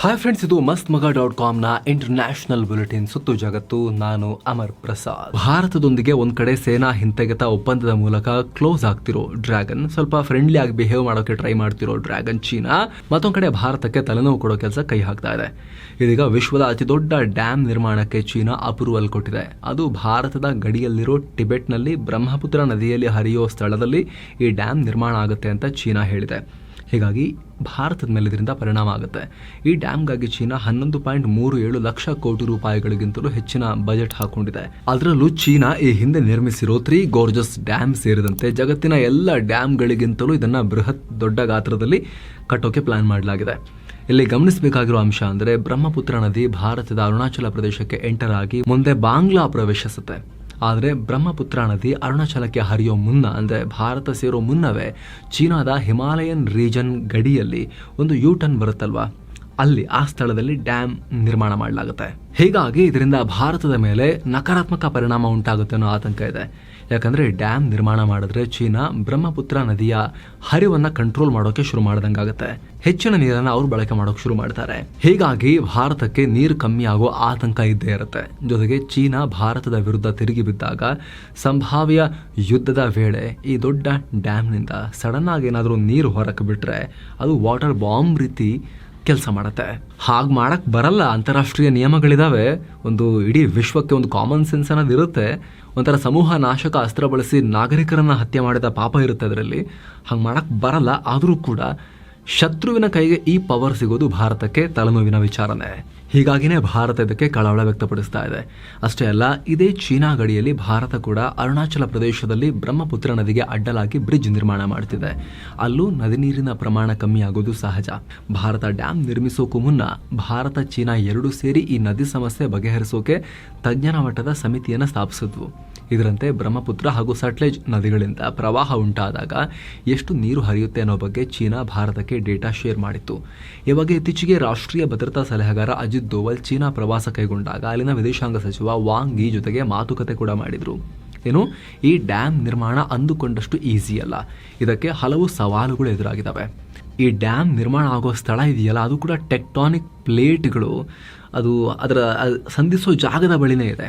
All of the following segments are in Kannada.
ಹಾಯ್ ಫ್ರೆಂಡ್ಸ್ ಇದು ಮಸ್ತ್ ಮಗ ಡಾಟ್ ಕಾಮ್ನ ಇಂಟರ್ನ್ಯಾಷನಲ್ ಬುಲೆಟಿನ್ ಸುತ್ತು ಜಗತ್ತು. ನಾನು ಅಮರ್ ಪ್ರಸಾದ್. ಭಾರತದೊಂದಿಗೆ ಒಂದ್ ಕಡೆ ಸೇನಾ ಹಿಂತೆಗೆತ ಒಪ್ಪಂದದ ಮೂಲಕ ಕ್ಲೋಸ್ ಆಗ್ತಿರೋ ಡ್ರ್ಯಾಗನ್, ಸ್ವಲ್ಪ ಫ್ರೆಂಡ್ಲಿ ಆಗಿ ಬಿಹೇವ್ ಮಾಡೋಕೆ ಟ್ರೈ ಮಾಡ್ತಿರೋ ಡ್ರ್ಯಾಗನ್ ಚೀನಾ, ಮತ್ತೊಂದ್ ಕಡೆ ಭಾರತಕ್ಕೆ ತಲೆನೋವು ಕೊಡೋ ಕೆಲಸ ಕೈ ಹಾಕ್ತಾ ಇದೆ. ಇದೀಗ ವಿಶ್ವದ ಅತಿ ದೊಡ್ಡ ಡ್ಯಾಮ್ ನಿರ್ಮಾಣಕ್ಕೆ ಚೀನಾ ಅಪ್ರೂವಲ್ ಕೊಟ್ಟಿದೆ. ಅದು ಭಾರತದ ಗಡಿಯಲ್ಲಿರೋ ಟಿಬೆಟ್ನಲ್ಲಿ ಬ್ರಹ್ಮಪುತ್ರ ನದಿಯಲ್ಲಿ ಹರಿಯೋ ಸ್ಥಳದಲ್ಲಿ ಈ ಡ್ಯಾಮ್ ನಿರ್ಮಾಣ ಆಗುತ್ತೆ ಅಂತ ಚೀನಾ ಹೇಳಿದೆ. ಹೀಗಾಗಿ ಭಾರತದ ಮೇಲೆ ಇದರಿಂದ ಪರಿಣಾಮ ಆಗುತ್ತೆ. ಈ ಡ್ಯಾಮ್ಗಾಗಿ ಚೀನಾ ಹನ್ನೊಂದು ಪಾಯಿಂಟ್ ಮೂರು ಏಳು ಲಕ್ಷ ಕೋಟಿ ರೂಪಾಯಿಗಳಿಗಿಂತಲೂ ಹೆಚ್ಚಿನ ಬಜೆಟ್ ಹಾಕೊಂಡಿದೆ. ಅದರಲ್ಲೂ ಚೀನಾ ಈ ಹಿಂದೆ ನಿರ್ಮಿಸಿರೋ ತ್ರೀ ಗೋರ್ಜಸ್ ಡ್ಯಾಮ್ ಸೇರಿದಂತೆ ಜಗತ್ತಿನ ಎಲ್ಲ ಡ್ಯಾಮ್ಗಳಿಗಿಂತಲೂ ಇದನ್ನ ಬೃಹತ್ ದೊಡ್ಡ ಗಾತ್ರದಲ್ಲಿ ಕಟ್ಟೋಕೆ ಪ್ಲಾನ್ ಮಾಡಲಾಗಿದೆ. ಇಲ್ಲಿ ಗಮನಿಸಬೇಕಾಗಿರೋ ಅಂಶ ಅಂದರೆ ಬ್ರಹ್ಮಪುತ್ರ ನದಿ ಭಾರತದ ಅರುಣಾಚಲ ಪ್ರದೇಶಕ್ಕೆ ಎಂಟರ್ ಆಗಿ ಮುಂದೆ ಬಾಂಗ್ಲಾ ಪ್ರವೇಶಿಸುತ್ತೆ. ಆದರೆ ಬ್ರಹ್ಮಪುತ್ರ ನದಿ ಅರುಣಾಚಲಕ್ಕೆ ಹರಿಯೋ ಮುನ್ನ, ಅಂದರೆ ಭಾರತ ಸೇರೋ ಮುನ್ನವೇ, ಚೀನಾದ ಹಿಮಾಲಯನ್ ರೀಜನ್ ಗಡಿಯಲ್ಲಿ ಒಂದು ಯೂ ಟರ್ನ್ ಬರುತ್ತಲ್ವಾ? ಅಲ್ಲಿ ಆ ಸ್ಥಳದಲ್ಲಿ ಡ್ಯಾಮ್ ನಿರ್ಮಾಣ ಮಾಡಲಾಗುತ್ತೆ. ಹೀಗಾಗಿ ಇದರಿಂದ ಭಾರತದ ಮೇಲೆ ನಕಾರಾತ್ಮಕ ಪರಿಣಾಮ ಉಂಟಾಗುತ್ತೆ ಅನ್ನೋ ಆತಂಕ ಇದೆ. ಯಾಕಂದ್ರೆ ಡ್ಯಾಮ್ ನಿರ್ಮಾಣ ಮಾಡಿದ್ರೆ ಚೀನಾ ಬ್ರಹ್ಮಪುತ್ರ ನದಿಯ ಹರಿವನ್ನು ಕಂಟ್ರೋಲ್ ಮಾಡೋಕೆ ಶುರು ಮಾಡ್ದಂಗಾಗುತ್ತೆ ಹೆಚ್ಚಿನ ನೀರನ್ನು ಅವರು ಬಳಕೆ ಮಾಡೋಕೆ ಶುರು ಮಾಡ್ತಾರೆ. ಹೀಗಾಗಿ ಭಾರತಕ್ಕೆ ನೀರು ಕಮ್ಮಿ ಆಗೋ ಆತಂಕ ಇದ್ದೇ ಇರುತ್ತೆ. ಜೊತೆಗೆ ಚೀನಾ ಭಾರತದ ವಿರುದ್ಧ ತಿರುಗಿ ಬಿದ್ದಾಗ ಸಂಭಾವ್ಯ ಯುದ್ಧದ ವೇಳೆ ಈ ದೊಡ್ಡ ಡ್ಯಾಮ್ನಿಂದ ಸಡನ್ ಆಗಿ ಏನಾದರೂ ನೀರು ಹೊರಕ್ಕೆ ಬಿಟ್ಟರೆ ಅದು ವಾಟರ್ ಬಾಂಬ್ ರೀತಿ ಕೆಲಸ ಮಾಡುತ್ತೆ. ಹಾಗೆ ಮಾಡಕ್ಕೆ ಬರಲ್ಲ ಅಂತಾರಾಷ್ಟ್ರೀಯ ನಿಯಮಗಳಿದಾವೆ. ಒಂದು ಇಡೀ ವಿಶ್ವಕ್ಕೆ ಒಂದು ಕಾಮನ್ ಸೆನ್ಸ್ ಅನ್ನೋದು ಇರುತ್ತೆ ಒಂಥರ ಸಮೂಹ ನಾಶಕ ಅಸ್ತ್ರ ಬಳಸಿ ನಾಗರಿಕರನ್ನು ಹತ್ಯೆ ಮಾಡಿದ ಪಾಪ ಇರುತ್ತೆ ಅದರಲ್ಲಿ. ಹಂಗೆ ಮಾಡಕ್ ಬರಲ್ಲ, ಆದರೂ ಕೂಡ ಶತ್ರುವಿನ ಕೈಗೆ ಈ ಪವರ್ ಸಿಗೋದು ಭಾರತಕ್ಕೆ ತಲೆನೋವಿನ ವಿಚಾರನೆ. ಹೀಗಾಗಿನೇ ಭಾರತ ಇದಕ್ಕೆ ಕಳವಳ ವ್ಯಕ್ತಪಡಿಸ್ತಾ ಇದೆ. ಅಷ್ಟೇ ಅಲ್ಲ, ಇದೇ ಚೀನಾ ಗಡಿಯಲ್ಲಿ ಭಾರತ ಕೂಡ ಅರುಣಾಚಲ ಪ್ರದೇಶದಲ್ಲಿ ಬ್ರಹ್ಮಪುತ್ರ ನದಿಗೆ ಅಡ್ಡಲಾಗಿ ಬ್ರಿಡ್ಜ್ ನಿರ್ಮಾಣ ಮಾಡ್ತಿದೆ. ಅಲ್ಲೂ ನದಿ ನೀರಿನ ಪ್ರಮಾಣ ಕಮ್ಮಿ ಸಹಜ. ಭಾರತ ಡ್ಯಾಮ್ ನಿರ್ಮಿಸೋಕು ಮುನ್ನ ಭಾರತ, ಚೀನಾ ಎರಡೂ ಸೇರಿ ಈ ನದಿ ಸಮಸ್ಯೆ ಬಗೆಹರಿಸೋಕೆ ತಜ್ಞರ ಮಟ್ಟದ ಸಮಿತಿಯನ್ನು ಸ್ಥಾಪಿಸಿದ್ವು. ಇದರಂತೆ ಬ್ರಹ್ಮಪುತ್ರ ಹಾಗೂ ಸಟ್ಲೆಜ್ ನದಿಗಳಿಂದ ಪ್ರವಾಹ ಉಂಟಾದಾಗ ಎಷ್ಟು ನೀರು ಹರಿಯುತ್ತೆ ಅನ್ನೋ ಬಗ್ಗೆ ಚೀನಾ ಭಾರತಕ್ಕೆ ಡೇಟಾ ಶೇರ್ ಮಾಡಿತ್ತು. ಈ ಬಗ್ಗೆ ಇತ್ತೀಚೆಗೆ ರಾಷ್ಟ್ರೀಯ ಭದ್ರತಾ ಸಲಹೆಗಾರ ಅಜಿತ್ ದೋವಲ್ ಚೀನಾ ಪ್ರವಾಸ ಕೈಗೊಂಡಾಗ ಅಲ್ಲಿನ ವಿದೇಶಾಂಗ ಸಚಿವ ವಾಂಗ್ ಈ ಜೊತೆಗೆ ಮಾತುಕತೆ ಕೂಡ ಮಾಡಿದರು. ಏನು, ಈ ಡ್ಯಾಮ್ ನಿರ್ಮಾಣ ಅಂದುಕೊಂಡಷ್ಟು ಈಸಿ ಅಲ್ಲ. ಇದಕ್ಕೆ ಹಲವು ಸವಾಲುಗಳು ಎದುರಾಗಿದ್ದಾವೆ ಈ ಡ್ಯಾಮ್ ನಿರ್ಮಾಣ ಆಗೋ ಸ್ಥಳ ಇದೆಯಲ್ಲ, ಅದು ಕೂಡ ಟೆಕ್ಟಾನಿಕ್ ಪ್ಲೇಟ್ಗಳು. ಅದು ಅದರ ಅದ್ ಸಂಧಿಸೋ ಜಾಗದ ಬಳಿನೇ ಇದೆ.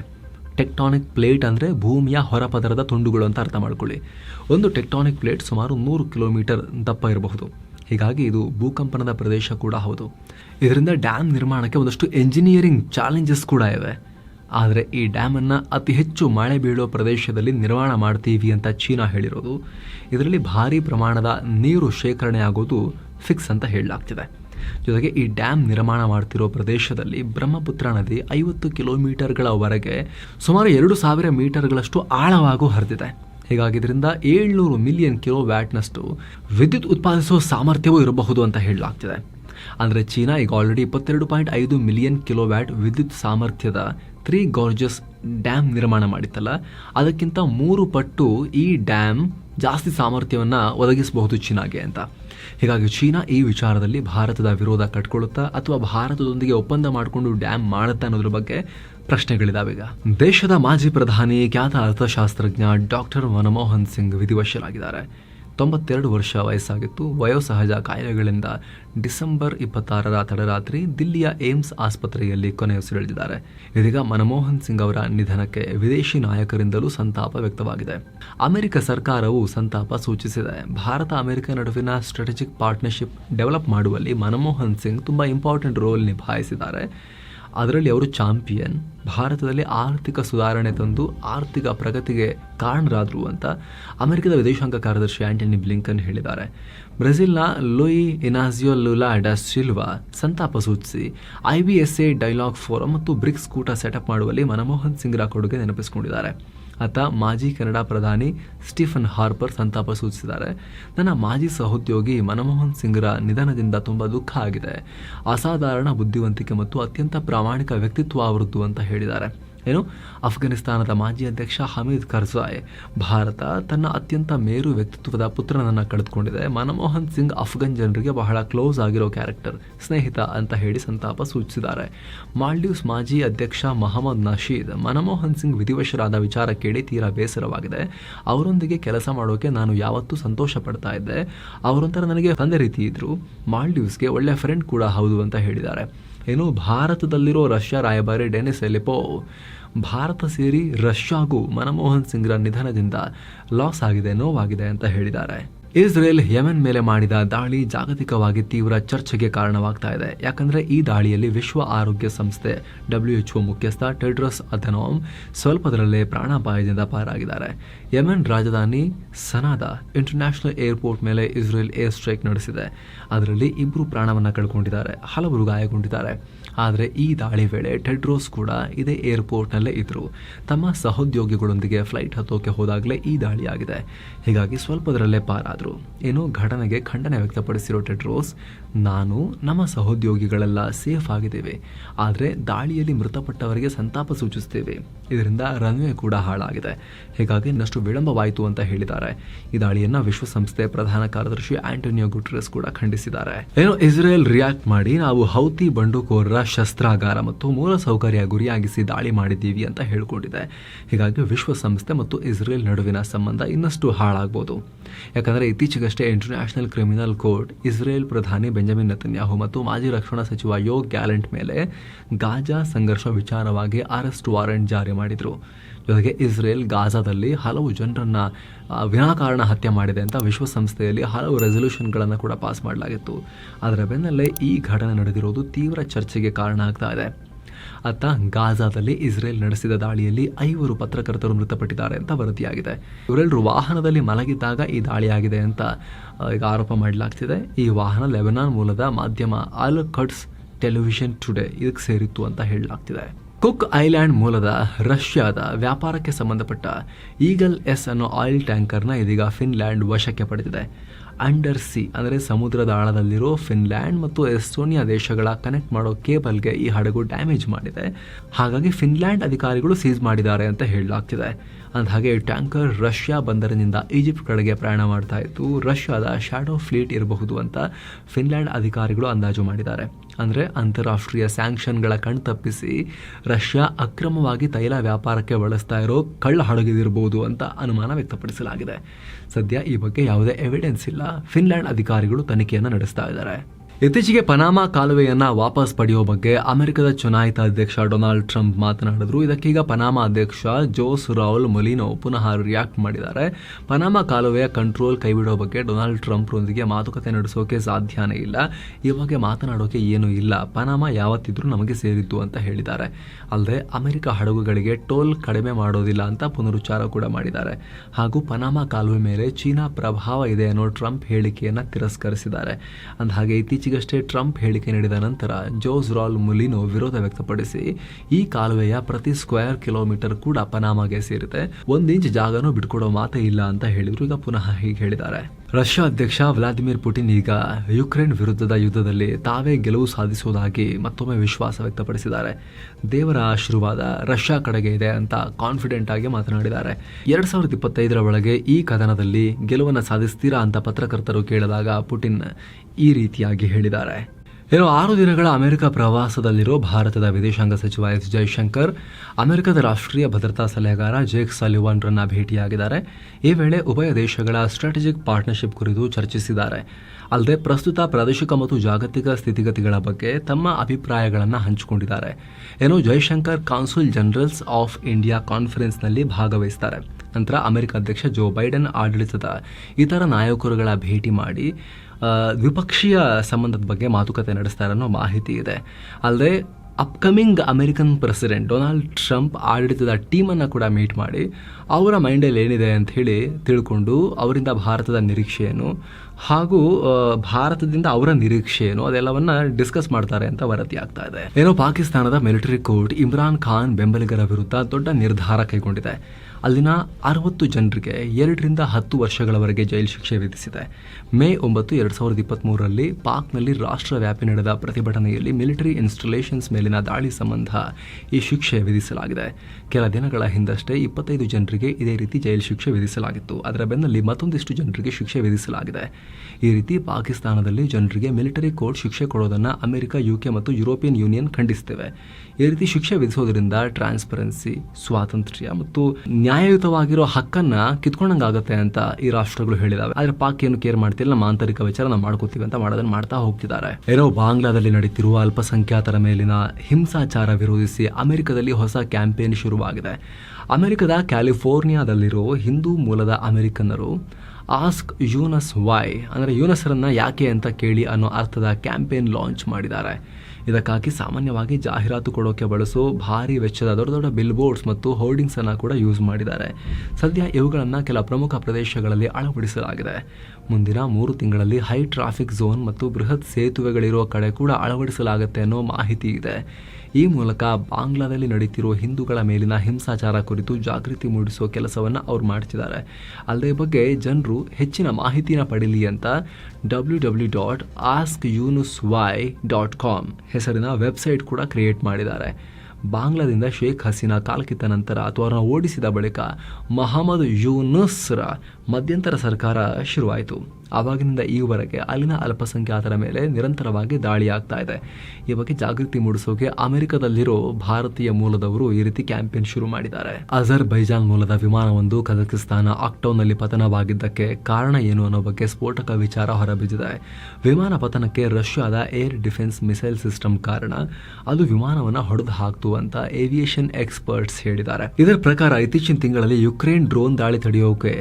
ಟೆಕ್ಟಾನಿಕ್ ಪ್ಲೇಟ್ ಅಂದರೆ ಭೂಮಿಯ ಹೊರಪದರದ ತುಂಡುಗಳು ಅಂತ ಅರ್ಥ ಮಾಡ್ಕೊಳ್ಳಿ. ಒಂದು ಟೆಕ್ಟಾನಿಕ್ ಪ್ಲೇಟ್ ಸುಮಾರು ನೂರು ಕಿಲೋಮೀಟರ್ ದಪ್ಪ ಇರಬಹುದು. ಹೀಗಾಗಿ ಇದು ಭೂಕಂಪನದ ಪ್ರದೇಶ ಕೂಡ ಹೌದು. ಇದರಿಂದ ಡ್ಯಾಮ್ ನಿರ್ಮಾಣಕ್ಕೆ ಒಂದಷ್ಟು ಎಂಜಿನಿಯರಿಂಗ್ ಚಾಲೆಂಜಸ್ ಕೂಡ ಇವೆ. ಆದರೆ ಈ ಡ್ಯಾಮನ್ನು ಅತಿ ಹೆಚ್ಚು ಮಳೆ ಬೀಳೋ ಪ್ರದೇಶದಲ್ಲಿ ನಿರ್ಮಾಣ ಮಾಡ್ತೀವಿ ಅಂತ ಚೀನಾ ಹೇಳಿರೋದು. ಇದರಲ್ಲಿ ಭಾರಿ ಪ್ರಮಾಣದ ನೀರು ಶೇಖರಣೆ ಆಗೋದು ಫಿಕ್ಸ್ ಅಂತ ಹೇಳಲಾಗ್ತಿದೆ. ಜೊತೆಗೆ ಈ ಡ್ಯಾಮ್ ನಿರ್ಮಾಣ ಮಾಡ್ತಿರೋ ಪ್ರದೇಶದಲ್ಲಿ ಬ್ರಹ್ಮಪುತ್ರ ನದಿ ಐವತ್ತು ಕಿಲೋಮೀಟರ್ಗಳವರೆಗೆ ಸುಮಾರು ಎರಡು ಸಾವಿರ ಮೀಟರ್ಗಳಷ್ಟು ಆಳವಾಗೂ ಹರಿದಿದೆ. ಹೀಗಾಗಿ ಇದರಿಂದ ಏಳ್ನೂರು ಮಿಲಿಯನ್ ಕಿಲೋ ವ್ಯಾಟ್ನಷ್ಟು ವಿದ್ಯುತ್ ಉತ್ಪಾದಿಸುವ ಸಾಮರ್ಥ್ಯವೂ ಇರಬಹುದು ಅಂತ ಹೇಳಲಾಗ್ತಿದೆ. ಅಂದರೆ ಚೀನಾ ಈಗ ಆಲ್ರೆಡಿ ಇಪ್ಪತ್ತೆರಡು ಪಾಯಿಂಟ್ ಐದು ಮಿಲಿಯನ್ ಕಿಲೋ ವ್ಯಾಟ್ ವಿದ್ಯುತ್ ಸಾಮರ್ಥ್ಯದ ತ್ರೀ ಗಾರ್ಜಸ್ ಡ್ಯಾಮ್ ನಿರ್ಮಾಣ ಮಾಡಿತ್ತಲ್ಲ. ಅದಕ್ಕಿಂತ ಮೂರು ಪಟ್ಟು ಈ ಡ್ಯಾಮ್ ಜಾಸ್ತಿ ಸಾಮರ್ಥ್ಯವನ್ನು ಒದಗಿಸಬಹುದು ಚೀನಾಗೆ ಅಂತ. ಹೀಗಾಗಿ ಚೀನಾ ಈ ವಿಚಾರದಲ್ಲಿ ಭಾರತದ ವಿರೋಧ ಕಟ್ಕೊಳ್ಳುತ್ತಾ ಅಥವಾ ಭಾರತದೊಂದಿಗೆ ಒಪ್ಪಂದ ಮಾಡಿಕೊಂಡು ಡ್ಯಾಮ್ ಮಾಡುತ್ತಾ ಅನ್ನೋದ್ರ ಬಗ್ಗೆ ಪ್ರಶ್ನೆಗಳಿದಾವೆ ಈಗ. ದೇಶದ ಮಾಜಿ ಪ್ರಧಾನಿ ಖ್ಯಾತ ಅರ್ಥಶಾಸ್ತ್ರಜ್ಞ ಡಾಕ್ಟರ್ ಮನಮೋಹನ್ ಸಿಂಗ್ ವಿಧಿವಶರಾಗಿದ್ದಾರೆ. ತೊಂಬತ್ತೆರಡು ವರ್ಷ ವಯಸ್ಸಾಗಿತ್ತು. ವಯೋಸಹಜ ಕಾಯಿಲೆಗಳಿಂದ ಡಿಸೆಂಬರ್ ಇಪ್ಪತ್ತಾರರ ತಡರಾತ್ರಿ ದಿಲ್ಲಿಯ ಏಮ್ಸ್ ಆಸ್ಪತ್ರೆಯಲ್ಲಿ ಕೊನೆಯುಸಿರೆಳೆದಿದ್ದಾರೆ. ಇದೀಗ ಮನಮೋಹನ್ ಸಿಂಗ್ ಅವರ ನಿಧನಕ್ಕೆ ವಿದೇಶಿ ನಾಯಕರಿಂದಲೂ ಸಂತಾಪ ವ್ಯಕ್ತವಾಗಿದೆ. ಅಮೆರಿಕ ಸರ್ಕಾರವು ಸಂತಾಪ ಸೂಚಿಸಿದೆ. ಭಾರತ ಅಮೆರಿಕ ನಡುವಿನ ಸ್ಟ್ರಾಟಜಿಕ್ ಪಾರ್ಟ್ನರ್ಶಿಪ್ ಡೆವಲಪ್ ಮಾಡುವಲ್ಲಿ ಮನಮೋಹನ್ ಸಿಂಗ್ ತುಂಬಾ ಇಂಪಾರ್ಟೆಂಟ್ ರೋಲ್ ನಿಭಾಯಿಸಿದ್ದಾರೆ. ಅದರಲ್ಲಿ ಅವರು ಚಾಂಪಿಯನ್. ಭಾರತದಲ್ಲಿ ಆರ್ಥಿಕ ಸುಧಾರಣೆ ತಂದು ಆರ್ಥಿಕ ಪ್ರಗತಿಗೆ ಕಾರಣರಾದರು ಅಂತ ಅಮೆರಿಕದ ವಿದೇಶಾಂಗ ಕಾರ್ಯದರ್ಶಿ ಆಂಟನಿ ಬ್ಲಿಂಕನ್ ಹೇಳಿದ್ದಾರೆ. ಬ್ರೆಜಿಲ್ನ ಲೂಯಿ ಇನಾಜಿಯೋ ಲುಲಾ ಡ ಸಿಲ್ವಾ ಸಂತಾಪ ಸೂಚಿಸಿ, I B S A dialogue forum ಮತ್ತು ಬ್ರಿಕ್ಸ್ ಕೂಟ ಸೆಟಪ್ ಮಾಡುವಲ್ಲಿ ಮನಮೋಹನ್ ಸಿಂಗ್ರ ಕೊಡುಗೆ ನೆನಪಿಸಿಕೊಂಡಿದ್ದಾರೆ. ಆತ ಮಾಜಿ ಕೆನಡಾ ಪ್ರಧಾನಿ ಸ್ಟೀಫನ್ ಹಾರ್ಪರ್ ಸಂತಾಪ ಸೂಚಿಸಿದ್ದಾರೆ. ನನ್ನ ಮಾಜಿ ಸಹೋದ್ಯೋಗಿ ಮನಮೋಹನ್ ಸಿಂಗ್ರ ನಿಧನದಿಂದ ತುಂಬ ದುಃಖ ಆಗಿದೆ. ಅಸಾಧಾರಣ ಬುದ್ಧಿವಂತಿಕೆ ಮತ್ತು ಅತ್ಯಂತ ಪ್ರಾಮಾಣಿಕ ವ್ಯಕ್ತಿತ್ವ ಅವರದ್ದು ಅಂತ ಹೇಳಿದ್ದಾರೆ. ಏನು? ಅಫ್ಘಾನಿಸ್ತಾನದ ಮಾಜಿ ಅಧ್ಯಕ್ಷ ಹಮೀದ್ ಕರ್ಜಾಯ್ ಭಾರತ ತನ್ನ ಅತ್ಯಂತ ಮೇರು ವ್ಯಕ್ತಿತ್ವದ ಪುತ್ರನನ್ನು ಕಳೆದುಕೊಂಡಿದೆ. ಮನಮೋಹನ್ ಸಿಂಗ್ ಅಫ್ಘನ್ ಜನರಿಗೆ ಬಹಳ ಕ್ಲೋಸ್ ಆಗಿರೋ ಕ್ಯಾರೆಕ್ಟರ್, ಸ್ನೇಹಿತ ಅಂತ ಹೇಳಿ ಸಂತಾಪ ಸೂಚಿಸಿದ್ದಾರೆ. ಮಾಲ್ಡೀವ್ಸ್ ಮಾಜಿ ಅಧ್ಯಕ್ಷ ಮಹಮ್ಮದ್ ನಶೀದ್ ಮನಮೋಹನ್ ಸಿಂಗ್ ವಿಧಿವಶರಾದ ವಿಚಾರ ಕೇಳಿ ತೀರಾ ಬೇಸರವಾಗಿದೆ. ಅವರೊಂದಿಗೆ ಕೆಲಸ ಮಾಡೋಕೆ ನಾನು ಯಾವತ್ತೂ ಸಂತೋಷ ಪಡ್ತಾ ಇದ್ದೆ. ಅವರೊಂಥರ ನನಗೆ ತಂದೆ ರೀತಿ ಇದ್ರು. ಮಾಲ್ಡೀವ್ಸ್ಗೆ ಒಳ್ಳೆ ಫ್ರೆಂಡ್ ಕೂಡ ಹೌದು ಅಂತ ಹೇಳಿದ್ದಾರೆ. ಏನು, ಭಾರತದಲ್ಲಿರೋ ರಷ್ಯಾ ರಾಯಭಾರಿ ಡೆನಿಸ್ ಎಲಿಪೋವ್ ಭಾರತ ಸೇರಿ ರಷ್ಯಾಗೂ ಮನಮೋಹನ್ ಸಿಂಗ್ರ ನಿಧನದಿಂದ ಲಾಸ್ ಆಗಿದೆ, ನೋವಾಗಿದೆ ಅಂತ ಹೇಳಿದ್ದಾರೆ. ಇಸ್ರೇಲ್ ಯಮೆನ್ ಮೇಲೆ ಮಾಡಿದ ದಾಳಿ ಜಾಗತಿಕವಾಗಿ ತೀವ್ರ ಚರ್ಚೆಗೆ ಕಾರಣವಾಗ್ತಾ ಇದೆ. ಯಾಕಂದ್ರೆ ಈ ದಾಳಿಯಲ್ಲಿ ವಿಶ್ವ ಆರೋಗ್ಯ ಸಂಸ್ಥೆ ಡಬ್ಲ್ಯೂಎಚ್ಒ ಮುಖ್ಯಸ್ಥ ಟೆಡ್ರಸ್ ಅಥನೋಮ್ ಸ್ವಲ್ಪದರಲ್ಲೇ ಪ್ರಾಣಾಪಾಯದಿಂದ ಪಾರಾಗಿದ್ದಾರೆ. ಯೆಮೆನ್ ರಾಜಧಾನಿ ಸನಾದ ಇಂಟರ್ನ್ಯಾಷನಲ್ ಏರ್ಪೋರ್ಟ್ ಮೇಲೆ ಇಸ್ರೇಲ್ ಏರ್ ಸ್ಟ್ರೈಕ್ ನಡೆಸಿದೆ. ಅದರಲ್ಲಿ ಇಬ್ಬರು ಪ್ರಾಣವನ್ನು ಕಳ್ಕೊಂಡಿದ್ದಾರೆ. ಹಲವರು ಗಾಯಗೊಂಡಿದ್ದಾರೆ. ಆದರೆ ಈ ದಾಳಿ ವೇಳೆ ಟೆಡ್ರೋಸ್ ಕೂಡ ಇದೇ ಏರ್ಪೋರ್ಟ್ನಲ್ಲೇ ಇದ್ದರು ತಮ್ಮ ಸಹೋದ್ಯೋಗಿಗಳೊಂದಿಗೆ ಫ್ಲೈಟ್ ಹತ್ತೋಕೆ ಹೋದಾಗಲೇ ಈ ದಾಳಿಯಾಗಿದೆ ಹೀಗಾಗಿ ಸ್ವಲ್ಪದರಲ್ಲೇ ಪಾರಾದರು. ಏನು ಘಟನೆಗೆ ಖಂಡನೆ ವ್ಯಕ್ತಪಡಿಸಿರೋ ಟೆಡ್ರೋಸ್, ನಾನು, ನಮ್ಮ ಸಹೋದ್ಯೋಗಿಗಳೆಲ್ಲ ಸೇಫ್ ಆಗಿದ್ದೇವೆ. ಆದರೆ ದಾಳಿಯಲ್ಲಿ ಮೃತಪಟ್ಟವರಿಗೆ ಸಂತಾಪ ಸೂಚಿಸುತ್ತೇವೆ. ಇದರಿಂದ ರನ್ವೇ ಕೂಡ ಹಾಳಾಗಿದೆ. ಹೀಗಾಗಿ ಇನ್ನಷ್ಟು ವಿಳಂಬವಾಯಿತು ಅಂತ ಹೇಳಿದ್ದಾರೆ. ಈ ದಾಳಿಯನ್ನು ವಿಶ್ವಸಂಸ್ಥೆ ಪ್ರಧಾನ ಕಾರ್ಯದರ್ಶಿ ಆಂಟೋನಿಯೋ ಗುಟ್ರೆಸ್ ಕೂಡ ಖಂಡಿಸಿದ್ದಾರೆ. ಏನು ಇಸ್ರೇಲ್ ರಿಯಾಕ್ಟ್ ಮಾಡಿ ನಾವು ಹೌತಿ ಬಂಡುಕೋರರ ಶಸ್ತ್ರಾಗಾರ ಮತ್ತು ಮೂಲಸೌಕರ್ಯ ಗುರಿಯಾಗಿಸಿ ದಾಳಿ ಮಾಡಿದ್ದೀವಿ ಅಂತ ಹೇಳಿಕೊಂಡಿದೆ. ಹೀಗಾಗಿ ವಿಶ್ವಸಂಸ್ಥೆ ಮತ್ತು ಇಸ್ರೇಲ್ ನಡುವಿನ ಸಂಬಂಧ ಇನ್ನಷ್ಟು ಹಾಳಾಗ್ಬೋದು. ಯಾಕಂದರೆ ಇತ್ತೀಚೆಗಷ್ಟೇ ಇಂಟರ್ನ್ಯಾಷನಲ್ ಕ್ರಿಮಿನಲ್ ಕೋರ್ಟ್ ಇಸ್ರೇಲ್ ಪ್ರಧಾನಿ ಬೆಂಜಮಿನ್ ನೆತನ್ಯಾಹು ಮತ್ತು ಮಾಜಿ ರಕ್ಷಣಾ ಸಚಿವ ಯೋಗ್ ಗ್ಯಾಲೆಂಟ್ ಮೇಲೆ ಗಾಜಾ ಸಂಘರ್ಷ ವಿಚಾರವಾಗಿ ಅರೆಸ್ಟ್ ವಾರೆಂಟ್ ಜಾರಿ ಮಾಡಿದ್ರು. ಜೊತೆಗೆ ಇಸ್ರೇಲ್, ಗಾಜಾದಲ್ಲಿ ಹಲವು ಜನರನ್ನ ವಿನಾಕಾರಣ ಹತ್ಯೆ ಮಾಡಿದೆ ಅಂತ ವಿಶ್ವಸಂಸ್ಥೆಯಲ್ಲಿ ಹಲವು ರೆಸೊಲ್ಯೂಷನ್ಗಳನ್ನು ಕೂಡ ಪಾಸ್ ಮಾಡಲಾಗಿತ್ತು. ಅದರ ಬೆನ್ನಲ್ಲೇ ಈ ಘಟನೆ ನಡೆದಿರೋದು ತೀವ್ರ ಚರ್ಚೆಗೆ ಕಾರಣ ಆಗ್ತಾ ಇದೆ. ಅತ್ತ ಗಾಜಾದಲ್ಲಿ ಇಸ್ರೇಲ್ ನಡೆಸಿದ ದಾಳಿಯಲ್ಲಿ ಐವರು ಪತ್ರಕರ್ತರು ಮೃತಪಟ್ಟಿದ್ದಾರೆ ಅಂತ ವರದಿಯಾಗಿದೆ. ಇವರೆಲ್ಲರೂ ವಾಹನದಲ್ಲಿ ಮಲಗಿದ್ದಾಗ ಈ ದಾಳಿಯಾಗಿದೆ ಅಂತ ಈಗ ಆರೋಪ ಮಾಡಲಾಗ್ತಿದೆ. ಈ ವಾಹನ ಲೆಬನಾನ್ ಮೂಲದ ಮಾಧ್ಯಮ ಅಲ್ ಕಟ್ಸ್ ಟೆಲಿವಿಷನ್ ಟುಡೇ ಇದಕ್ಕೆ ಸೇರಿತ್ತು ಅಂತ ಹೇಳಲಾಗ್ತಿದೆ. ಕುಕ್ ಐಲ್ಯಾಂಡ್ ಮೂಲದ ರಷ್ಯಾದ ವ್ಯಾಪಾರಕ್ಕೆ ಸಂಬಂಧಪಟ್ಟ ಈಗಲ್ ಎಸ್ ಅನ್ನೋ ಆಯಿಲ್ ಟ್ಯಾಂಕರ್ನ ಇದೀಗ ಫಿನ್ಲ್ಯಾಂಡ್ ವಶಕ್ಕೆ ಪಡೆದಿದೆ. ಅಂಡರ್ ಸಿ, ಅಂದರೆ ಸಮುದ್ರದ ಆಳದಲ್ಲಿರೋ ಫಿನ್ಲ್ಯಾಂಡ್ ಮತ್ತು ಎಸ್ಟೋನಿಯಾ ದೇಶಗಳ ಕನೆಕ್ಟ್ ಮಾಡೋ ಕೇಬಲ್ಗೆ ಈ ಹಡಗು ಡ್ಯಾಮೇಜ್ ಮಾಡಿದೆ. ಹಾಗಾಗಿ ಫಿನ್ಲ್ಯಾಂಡ್ ಅಧಿಕಾರಿಗಳು ಸೀಸ್ ಮಾಡಿದ್ದಾರೆ ಅಂತ ಹೇಳಲಾಗ್ತಿದೆ. ಅಂದಹಾಗೆ ಹಾಗೆ ಟ್ಯಾಂಕರ್ ರಷ್ಯಾ ಬಂದರಿನಿಂದ ಈಜಿಪ್ಟ್ ಕಡೆಗೆ ಪ್ರಯಾಣ ಮಾಡ್ತಾ ಇತ್ತು. ರಷ್ಯಾದ ಶ್ಯಾಡೋ ಫ್ಲೀಟ್ ಇರಬಹುದು ಅಂತ ಫಿನ್ಲ್ಯಾಂಡ್ ಅಧಿಕಾರಿಗಳು ಅಂದಾಜು ಮಾಡಿದ್ದಾರೆ. ಅಂದರೆ ಅಂತಾರಾಷ್ಟ್ರೀಯ ಸ್ಯಾಂಕ್ಷನ್ಗಳ ಕಣ್ತಪ್ಪಿಸಿ ರಷ್ಯಾ ಅಕ್ರಮವಾಗಿ ತೈಲ ವ್ಯಾಪಾರಕ್ಕೆ ಬಳಸ್ತಾ ಇರೋ ಕಳ್ಳ ಹಡಗಿದಿರಬಹುದು ಅಂತ ಅನುಮಾನ ವ್ಯಕ್ತಪಡಿಸಲಾಗಿದೆ. ಸದ್ಯ ಈ ಬಗ್ಗೆ ಯಾವುದೇ ಎವಿಡೆನ್ಸ್ ಇಲ್ಲ. ಫಿನ್ಲ್ಯಾಂಡ್ ಅಧಿಕಾರಿಗಳು ತನಿಖೆಯನ್ನು ನಡೆಸ್ತಾ ಇದ್ದಾರೆ. ಇತ್ತೀಚೆಗೆ ಪನಾಮಾ ಕಾಲುವೆಯನ್ನು ವಾಪಸ್ ಪಡೆಯುವ ಬಗ್ಗೆ ಅಮೆರಿಕದ ಚುನಾಯಿತ ಅಧ್ಯಕ್ಷ ಡೊನಾಲ್ಡ್ ಟ್ರಂಪ್ ಮಾತನಾಡಿದ್ರು. ಇದಕ್ಕೀಗ ಪನಾಮಾ ಅಧ್ಯಕ್ಷ ಜೋಸ್ ರಾಹುಲ್ ಮೊಲಿನೋ ಪುನಃ ರಿಯಾಕ್ಟ್ ಮಾಡಿದ್ದಾರೆ. ಪನಾಮಾ ಕಾಲುವೆಯ ಕಂಟ್ರೋಲ್ ಕೈಬಿಡೋ ಬಗ್ಗೆ ಡೊನಾಲ್ಡ್ ಟ್ರಂಪ್ರೊಂದಿಗೆ ಮಾತುಕತೆ ನಡೆಸೋಕೆ ಸಾಧ್ಯನೇ ಇಲ್ಲ. ಈ ಬಗ್ಗೆ ಮಾತನಾಡೋಕೆ ಏನೂ ಇಲ್ಲ. ಪನಾಮಾ ಯಾವತ್ತಿದ್ರೂ ನಮಗೆ ಸೇರಿದ್ದು ಅಂತ ಹೇಳಿದ್ದಾರೆ. ಅಲ್ಲದೆ ಅಮೆರಿಕ ಹಡಗುಗಳಿಗೆ ಟೋಲ್ ಕಡಿಮೆ ಮಾಡೋದಿಲ್ಲ ಅಂತ ಪುನರುಚ್ಚಾರ ಕೂಡ ಮಾಡಿದ್ದಾರೆ. ಹಾಗೂ ಪನಾಮಾ ಕಾಲುವೆ ಮೇಲೆ ಚೀನಾ ಪ್ರಭಾವ ಇದೆ ಅನ್ನೋ ಟ್ರಂಪ್ ಹೇಳಿಕೆಯನ್ನು ತಿರಸ್ಕರಿಸಿದ್ದಾರೆ. ಅಂದಹಾಗೆ ಇತ್ತೀಚೆಗಷ್ಟೇ ಟ್ರಂಪ್ ಹೇಳಿಕೆ ನೀಡಿದ ನಂತರ ಜೋಸ್ ರಾಲ್ ಮುಲಿನೋ ವಿರೋಧ ವ್ಯಕ್ತಪಡಿಸಿ ಈ ಕಾಲುವೆಯ ಪ್ರತಿ ಸ್ಕ್ವೇರ್ ಕಿಲೋಮೀಟರ್ ಕೂಡ ಪನಾಮಾಗೆ ಸೇರಿದೆ. ಒಂದಿಂಚ್ ಜಾಗನೂ ಬಿಟ್ಕೊಡೋ ಮಾತೇ ಇಲ್ಲ ಅಂತ ಹೇಳಿದ್ರು. ಈಗ ಪುನಃ ಹೀಗೆ ಹೇಳಿದ್ದಾರೆ. ರಷ್ಯಾ ಅಧ್ಯಕ್ಷ ವ್ಲಾದಿಮಿರ್ ಪುಟಿನ್ ಈಗ ಯುಕ್ರೇನ್ ವಿರುದ್ಧದ ಯುದ್ಧದಲ್ಲಿ ತಾವೇ ಗೆಲುವು ಸಾಧಿಸುವುದಾಗಿ ಮತ್ತೊಮ್ಮೆ ವಿಶ್ವಾಸ ವ್ಯಕ್ತಪಡಿಸಿದ್ದಾರೆ. ದೇವರ ಆಶೀರ್ವಾದ ರಷ್ಯಾ ಕಡೆಗೆ ಇದೆ ಅಂತ ಕಾನ್ಫಿಡೆಂಟ್ ಆಗಿ ಮಾತನಾಡಿದ್ದಾರೆ. ಎರಡ್ ಸಾವಿರದ ಇಪ್ಪತ್ತೈದರ ಒಳಗೆ ಈ ಕದನದಲ್ಲಿ ಗೆಲುವನ್ನು ಸಾಧಿಸ್ತೀರಾ ಅಂತ ಪತ್ರಕರ್ತರು ಕೇಳಿದಾಗ ಪುಟಿನ್ ಈ ರೀತಿಯಾಗಿ ಹೇಳಿದ್ದಾರೆ. ಏನು ಆರು ದಿನಗಳ ಅಮೆರಿಕ ಪ್ರವಾಸದಲ್ಲಿರೋ ಭಾರತದ ವಿದೇಶಾಂಗ ಸಚಿವ ಎಸ್ ಜೈಶಂಕರ್, ಅಮೆರಿಕದ ರಾಷ್ಟ್ರೀಯ ಭದ್ರತಾ ಸಲಹೆಗಾರ ಜೇಕ್ ಸಲಿವಾನ್ರನ್ನ ಭೇಟಿಯಾಗಿದ್ದಾರೆ. ಈ ವೇಳೆ ಉಭಯ ದೇಶಗಳ ಸ್ಟ್ರಾಟಜಿಕ್ ಪಾರ್ಟ್ನರ್ಶಿಪ್ ಕುರಿತು ಚರ್ಚಿಸಿದ್ದಾರೆ. ಅಲ್ಲದೆ ಪ್ರಸ್ತುತ ಪ್ರಾದೇಶಿಕ ಮತ್ತು ಜಾಗತಿಕ ಸ್ಥಿತಿಗತಿಗಳ ಬಗ್ಗೆ ತಮ್ಮ ಅಭಿಪ್ರಾಯಗಳನ್ನು ಹಂಚಿಕೊಂಡಿದ್ದಾರೆ. ಏನು Jaishankar consul generals of India ಕಾನ್ಫರೆನ್ಸ್ನಲ್ಲಿ ಭಾಗವಹಿಸುತ್ತಾರೆ ನಂತರ ಅಮೆರಿಕ ಅಧ್ಯಕ್ಷ ಜೋ ಬೈಡನ್ ಆಡಳಿತದ ಇತರ ನಾಯಕರುಗಳ ಭೇಟಿ ಮಾಡಿ ದ್ವಿಪಕ್ಷೀಯ ಸಂಬಂಧದ ಬಗ್ಗೆ ಮಾತುಕತೆ ನಡೆಸ್ತಾರೆ ಅನ್ನೋ ಮಾಹಿತಿ ಇದೆ. ಅಲ್ಲದೆ upcoming American president Donald Trump ಆಡಳಿತದ ಟೀಮನ್ನು ಕೂಡ ಮೀಟ್ ಮಾಡಿ, ಅವರ ಮೈಂಡಲ್ಲಿ ಏನಿದೆ ಅಂತ ಹೇಳಿ ತಿಳ್ಕೊಂಡು ಅವರಿಂದ ಭಾರತದ ನಿರೀಕ್ಷೆಯನ್ನು ಹಾಗೂ ಭಾರತದಿಂದ ಅವರ ನಿರೀಕ್ಷೆಯನ್ನು ಅದೆಲ್ಲವನ್ನ ಡಿಸ್ಕಸ್ ಮಾಡ್ತಾರೆ ಅಂತ ವರದಿ ಆಗ್ತಾ ಇದೆ. ಏನೋ ಪಾಕಿಸ್ತಾನದ ಮಿಲಿಟರಿ ಕೋರ್ಟ್ ಇಮ್ರಾನ್ ಖಾನ್ ಬೆಂಬಲಿಗರ ವಿರುದ್ಧ ದೊಡ್ಡ ನಿರ್ಧಾರ ಕೈಗೊಂಡಿದೆ. ಅಲ್ಲಿನ ಅರವತ್ತು ಜನರಿಗೆ ಎರಡರಿಂದ ಹತ್ತು ವರ್ಷಗಳವರೆಗೆ ಜೈಲು ಶಿಕ್ಷೆ ವಿಧಿಸಿದೆ. ಮೇ ಒಂಬತ್ತು ಎರಡು ಸಾವಿರದ ಇಪ್ಪತ್ತ್ಮೂರರಲ್ಲಿ ಪಾಕ್ನಲ್ಲಿ ರಾಷ್ಟ್ರವ್ಯಾಪಿ ನಡೆದ ಪ್ರತಿಭಟನೆಯಲ್ಲಿ ಮಿಲಿಟರಿ ಇನ್ಸ್ಟಾಲೇಷನ್ಸ್ ಮೇಲಿನ ದಾಳಿ ಸಂಬಂಧ ಈ ಶಿಕ್ಷೆ ವಿಧಿಸಲಾಗಿದೆ. ಕೆಲ ದಿನಗಳ ಹಿಂದಷ್ಟೇ ಇಪ್ಪತ್ತೈದು ಜನರಿಗೆ ಇದೇ ರೀತಿ ಜೈಲು ಶಿಕ್ಷೆ ವಿಧಿಸಲಾಗಿತ್ತು. ಅದರ ಬೆನ್ನಲ್ಲಿ ಮತ್ತೊಂದಿಷ್ಟು ಜನರಿಗೆ ಶಿಕ್ಷೆ ವಿಧಿಸಲಾಗಿದೆ. ಈ ರೀತಿ ಪಾಕಿಸ್ತಾನದಲ್ಲಿ ಜನರಿಗೆ ಮಿಲಿಟರಿ ಕೋರ್ಟ್ ಶಿಕ್ಷೆ ಕೊಡೋದನ್ನು ಅಮೆರಿಕ, ಯುಕೆ ಮತ್ತು ಯುರೋಪಿಯನ್ ಯೂನಿಯನ್ ಖಂಡಿಸ್ತೇವೆ ಈ ರೀತಿ ಶಿಕ್ಷೆ ವಿಧಿಸೋದ್ರಿಂದ ಟ್ರಾನ್ಸ್ಪರೆನ್ಸಿ, ಸ್ವಾತಂತ್ರ್ಯ ಮತ್ತು ನ್ಯಾಯಯುತವಾಗಿರೋ ಹಕ್ಕನ್ನ ಕಿತ್ಕೊಂಡಂಗಾಗತ್ತೆ ಅಂತ ಈ ರಾಷ್ಟ್ರಗಳು ಹೇಳಿದಾವೆ. ಆದ್ರೆ ಪಾಕ್ ಏನು ಕೇರ್ ಮಾಡ್ತಿಲ್ಲ, ನಮ್ಮ ಆಂತರಿಕ ವಿಚಾರ ನಾವು ಮಾಡ್ಕೋತೀವಿ ಅಂತ ಮಾಡೋದನ್ನ ಮಾಡ್ತಾ ಹೋಗ್ತಿದ್ದಾರೆ. ಏನೋ ಬಾಂಗ್ಲಾದಲ್ಲಿ ನಡೀತಿರುವ ಅಲ್ಪಸಂಖ್ಯಾತರ ಮೇಲಿನ ಹಿಂಸಾಚಾರ ವಿರೋಧಿಸಿ ಅಮೆರಿಕದಲ್ಲಿ ಹೊಸ ಕ್ಯಾಂಪೇನ್ ಶುರುವಾಗಿದೆ. ಅಮೆರಿಕದ ಕ್ಯಾಲಿಫೋರ್ನಿಯಾದಲ್ಲಿರೋ ಹಿಂದೂ ಮೂಲದ ಅಮೆರಿಕನ್ನರು ಆಸ್ಕ್ ಯೂನಸ್ ವೈ, ಅಂದರೆ ಯೂನಸರನ್ನ ಯಾಕೆ ಅಂತ ಕೇಳಿ ಅನ್ನೋ ಅರ್ಥದ ಕ್ಯಾಂಪೇನ್ ಲಾಂಚ್ ಮಾಡಿದ್ದಾರೆ. ಇದಕ್ಕಾಗಿ ಸಾಮಾನ್ಯವಾಗಿ ಜಾಹೀರಾತು ಕೊಡೋಕೆ ಬಳಸೋ ಭಾರಿ ವೆಚ್ಚದ ದೊಡ್ಡ ದೊಡ್ಡ ಬಿಲ್ ಬೋರ್ಡ್ಸ್ ಮತ್ತು ಹೋರ್ಡಿಂಗ್ಸ್ ಅನ್ನು ಕೂಡ ಯೂಸ್ ಮಾಡಿದ್ದಾರೆ. ಸದ್ಯ ಇವುಗಳನ್ನು ಕೆಲ ಪ್ರಮುಖ ಪ್ರದೇಶಗಳಲ್ಲಿ ಅಳವಡಿಸಲಾಗಿದೆ. ಮುಂದಿನ ಮೂರು ತಿಂಗಳಲ್ಲಿ ಹೈ ಟ್ರಾಫಿಕ್ ಝೋನ್ ಮತ್ತು ಬೃಹತ್ ಸೇತುವೆಗಳಿರುವ ಕಡೆ ಕೂಡ ಅಳವಡಿಸಲಾಗುತ್ತೆ ಅನ್ನೋ ಮಾಹಿತಿ ಇದೆ. ಈ ಮೂಲಕ ಬಾಂಗ್ಲಾದಲ್ಲಿ ನಡೀತಿರುವ ಹಿಂದೂಗಳ ಮೇಲಿನ ಹಿಂಸಾಚಾರ ಕುರಿತು ಜಾಗೃತಿ ಮೂಡಿಸುವ ಕೆಲಸವನ್ನು ಅವ್ರು ಮಾಡ್ತಿದ್ದಾರೆ. ಅಲ್ಲದೆ ಬಗ್ಗೆ ಜನರು ಹೆಚ್ಚಿನ ಮಾಹಿತಿನ ಪಡೀಲಿ ಅಂತ W W dot ask Yunus Y dot com ಹೆಸರಿನ ವೆಬ್ಸೈಟ್ ಕೂಡ ಕ್ರಿಯೇಟ್ ಮಾಡಿದ್ದಾರೆ. ಬಾಂಗ್ಲಾದಿಂದ ಶೇಖ್ ಹಸೀನಾ ಕಾಲ್ಕಿತ್ತ ನಂತರ ಅಥವಾ ಅವರನ್ನು ಓಡಿಸಿದ ಬಳಿಕ ಮಹಮ್ಮದ್ ಯೂನುಸ್ರ ಮಧ್ಯಂತರ ಸರ್ಕಾರ ಶುರುವಾಯಿತು. ಆವಾಗಿನಿಂದ ಈವರೆಗೆ ಅಲ್ಲಿನ ಅಲ್ಪಸಂಖ್ಯಾತರ ಮೇಲೆ ನಿರಂತರವಾಗಿ ದಾಳಿ ಆಗ್ತಾ ಇದೆ. ಈ ಬಗ್ಗೆ ಜಾಗೃತಿ ಮೂಡಿಸೋಕೆ ಅಮೆರಿಕದಲ್ಲಿರೋ ಭಾರತೀಯ ಮೂಲದವರು ಈ ರೀತಿ ಕ್ಯಾಂಪೇನ್ ಶುರು ಮಾಡಿದ್ದಾರೆ. ಅಜರ್ ಬೈಜಾನ್ ಮೂಲದ ವಿಮಾನವೊಂದು ಕಜಕಿಸ್ತಾನ ಆಕ್ಟೋನಲ್ಲಿ ಪತನವಾಗಿದ್ದಕ್ಕೆ ಕಾರಣ ಏನು ಅನ್ನೋ ಬಗ್ಗೆ ಸ್ಫೋಟಕ ವಿಚಾರ ಹೊರಬಿದ್ದಿದೆ. ವಿಮಾನ ಪತನಕ್ಕೆ ರಷ್ಯಾದ ಏರ್ ಡಿಫೆನ್ಸ್ ಮಿಸೈಲ್ ಸಿಸ್ಟಮ್ ಕಾರಣ ಅದು ವಿಮಾನವನ್ನು ಹೊಡೆದು ಹಾಕ್ತು ಅಂತ ಏವಿಯೇಷನ್ ಎಕ್ಸ್ಪರ್ಟ್ಸ್ ಹೇಳಿದ್ದಾರೆ. ಇದರ ಪ್ರಕಾರ ಇತ್ತೀಚಿನ ತಿಂಗಳಲ್ಲಿ ಯುಕ್ರೇನ್ ಡ್ರೋನ್ ದಾಳಿ ತಡೆಯೋಕೆ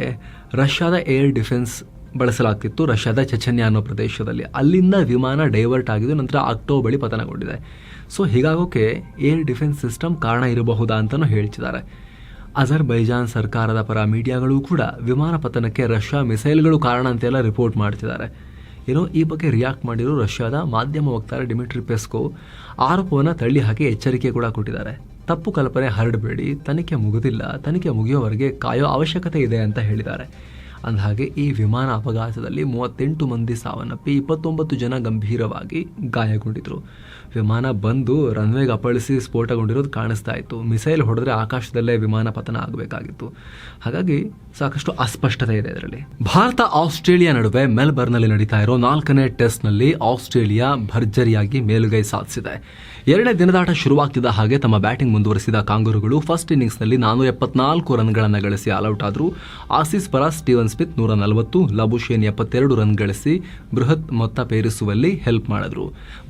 ರಷ್ಯಾದ ಏರ್ ಡಿಫೆನ್ಸ್ ಬಳಸಲಾಗ್ತಿತ್ತು ರಷ್ಯಾದ ಚಚನ್ಯ ಅನ್ನೋ ಪ್ರದೇಶದಲ್ಲಿ. ಅಲ್ಲಿಂದ ವಿಮಾನ ಡೈವರ್ಟ್ ಆಗಿದ್ದು ನಂತರ ಅಕ್ಟೋ ಬಳಿ ಪತನಗೊಂಡಿದೆ. ಸೊ, ಹೀಗಾಗೋಕೆ ಏರ್ ಡಿಫೆನ್ಸ್ ಸಿಸ್ಟಮ್ ಕಾರಣ ಇರಬಹುದಾ ಅಂತಲೂ ಹೇಳ್ತಿದ್ದಾರೆ. ಅಜರ್ ಬೈಜಾನ್ ಸರ್ಕಾರದ ಪರ ಮೀಡಿಯಾಗಳು ಕೂಡ ವಿಮಾನ ಪತನಕ್ಕೆ ರಷ್ಯಾ ಮಿಸೈಲ್ಗಳು ಕಾರಣ ಅಂತೆಲ್ಲ ರಿಪೋರ್ಟ್ ಮಾಡ್ತಿದ್ದಾರೆ. ಏನೋ ಈ ಬಗ್ಗೆ ರಿಯಾಕ್ಟ್ ಮಾಡಿರೋ ರಷ್ಯಾದ ಮಾಧ್ಯಮ ವಕ್ತಾರ ಡಿಮಿಟ್ರಿ ಪೆಸ್ಕೋ ಆರೋಪವನ್ನು ತಳ್ಳಿ ಹಾಕಿ ಎಚ್ಚರಿಕೆ ಕೂಡ ಕೊಟ್ಟಿದ್ದಾರೆ. ತಪ್ಪು ಕಲ್ಪನೆ ಹರಡಬೇಡಿ, ತನಿಖೆ ಮುಗಿದಿಲ್ಲ, ತನಿಖೆ ಮುಗಿಯೋವರೆಗೆ ಕಾಯೋ ಅವಶ್ಯಕತೆ ಇದೆ ಅಂತ ಹೇಳಿದ್ದಾರೆ. ಅಂದಹಾಗೆ, ಈ ವಿಮಾನ ಅಪಘಾತದಲ್ಲಿ ಮೂವತ್ತೆಂಟು ಮಂದಿ ಸಾವನ್ನಪ್ಪಿ ಇಪ್ಪತ್ತೊಂಬತ್ತು ಜನ ಗಂಭೀರವಾಗಿ ಗಾಯಗೊಂಡಿದ್ರು. ವಿಮಾನ ಬಂದು ರನ್ವೇಗೆ ಅಪ್ಪಳಿಸಿ ಸ್ಫೋಟಗೊಂಡಿರೋದು ಕಾಣಿಸ್ತಾ ಇತ್ತು. ಮಿಸೈಲ್ ಹೊಡೆದ್ರೆ ಆಕಾಶದಲ್ಲೇ ವಿಮಾನ ಪತನ ಆಗಬೇಕಾಗಿತ್ತು. ಹಾಗಾಗಿ ಸಾಕಷ್ಟು ಅಸ್ಪಷ್ಟತೆ ಇದೆ ಇದರಲ್ಲಿ. ಭಾರತ, ಆಸ್ಟ್ರೇಲಿಯಾ ನಡುವೆ ಮೆಲ್ಬರ್ನ್ನಲ್ಲಿ ನಡೀತಾ ಇರೋ ನಾಲ್ಕನೇ ಟೆಸ್ಟ್ನಲ್ಲಿ ಆಸ್ಟ್ರೇಲಿಯಾ ಭರ್ಜರಿಯಾಗಿ ಮೇಲುಗೈ ಸಾಧಿಸಿದೆ. ಎರಡನೇ ದಿನದಾಟ ಶುರುವಾಗ್ತಿದ್ದ ಹಾಗೆ ತಮ್ಮ ಬ್ಯಾಟಿಂಗ್ ಮುಂದುವರಿಸಿದ ಕಾಂಗುರುಗಳು ಫಸ್ಟ್ ಇನ್ನಿಂಗ್ಸ್ನಲ್ಲಿ ನಾನೂರ ಎಪ್ಪತ್ನಾಲ್ಕು ರನ್ಗಳನ್ನು ಗಳಿಸಿ ಆಲ್ಔಟ್ ಆದರೂ. ಆಸೀಸ್ ಪರ ಸ್ಟೀವನ್ ಸ್ಮಿತ್ ನೂರ ನಲವತ್ತು ಲಬುಶೇನ್ ಎಪ್ಪತ್ತೆರಡು ರನ್ ಗಳಿಸಿ ಬೃಹತ್ ಮೊತ್ತ ಪೇರಿಸುವಲ್ಲಿ ಹೆಲ್ಪ್ ಮಾಡಿದ್ರು.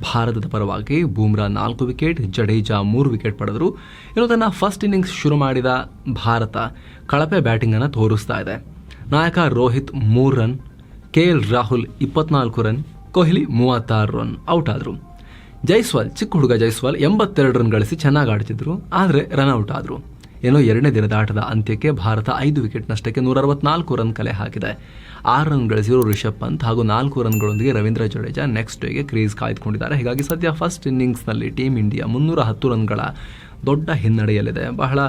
ಭಾರತದ ಪರವಾಗಿ ಬೂಮ್ರಾ ನಾಲ್ಕು ವಿಕೆಟ್ ಜಡೇಜಾ ಮೂರು ವಿಕೆಟ್ ಪಡೆದರು. ಇನ್ನು ತನ್ನ ಫಸ್ಟ್ ಇನ್ನಿಂಗ್ಸ್ ಶುರು ಮಾಡಿದ ಭಾರತ ಕಳಪೆ ಬ್ಯಾಟಿಂಗ್ ಅನ್ನು ತೋರಿಸ್ತಾ ಇದೆ. ನಾಯಕ ರೋಹಿತ್ ಮೂರು ರನ್ ಕೆ ಎಲ್ ರಾಹುಲ್ ಇಪ್ಪತ್ನಾಲ್ಕು ರನ್, ಕೊಹ್ಲಿ ಮೂವತ್ತಾರು ರನ್ ಔಟ್ ಆದರು. ಜೈಸ್ವಾಲ್, ಚಿಕ್ಕ ಹುಡುಗ ಜೈಸ್ವಾಲ್ ಎಂಬತ್ತೆರಡು ರನ್ ಗಳಿಸಿ ಚೆನ್ನಾಗಿ ಆಡ್ತಿದ್ರು, ಆದರೆ ರನ್ಔಟ್ ಆದರು. ಏನೋ ಎರಡನೇ ದಿನದ ಆಟದ ಅಂತ್ಯಕ್ಕೆ ಭಾರತ ಐದು ವಿಕೆಟ್ ನಷ್ಟಕ್ಕೆ ನೂರ ಅರವತ್ನಾಲ್ಕು ರನ್ ಕಲೆ ಹಾಕಿದೆ. ಆರು ರನ್ ಗಳಿಸಿರೋ ರಿಷಬ್ ಪಂತ್ ಹಾಗೂ ನಾಲ್ಕು ರನ್ಗಳೊಂದಿಗೆ ರವೀಂದ್ರ ಜಡೇಜಾ ನೆಕ್ಸ್ಟ್ ಡೇಗೆ ಕ್ರೀಸ್ ಕಾಯ್ದುಕೊಂಡಿದ್ದಾರೆ. ಹೀಗಾಗಿ ಸದ್ಯ ಫಸ್ಟ್ ಇನ್ನಿಂಗ್ಸ್ನಲ್ಲಿ ಟೀಮ್ ಇಂಡಿಯಾ ಮುನ್ನೂರ ಹತ್ತು ರನ್ಗಳ ದೊಡ್ಡ ಹಿನ್ನಡೆಯಲ್ಲಿದೆ. ಬಹಳ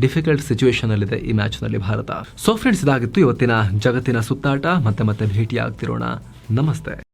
ಡಿಫಿಕಲ್ಟ್ ಸಿಚುವೇಶನಲ್ಲಿದೆ ಈ ಮ್ಯಾಚ್ನಲ್ಲಿ ಭಾರತ. ಸೊ ಫ್ರೆಂಡ್ಸ್ ಇದಾಗಿತ್ತು ಇವತ್ತಿನ ಜಗತ್ತಿನ ಸುತ್ತಾಟ. ಮತ್ತೆ ಮತ್ತೆ ಭೇಟಿ ಆಗ್ತಿರೋಣ ನಮಸ್ತೆ.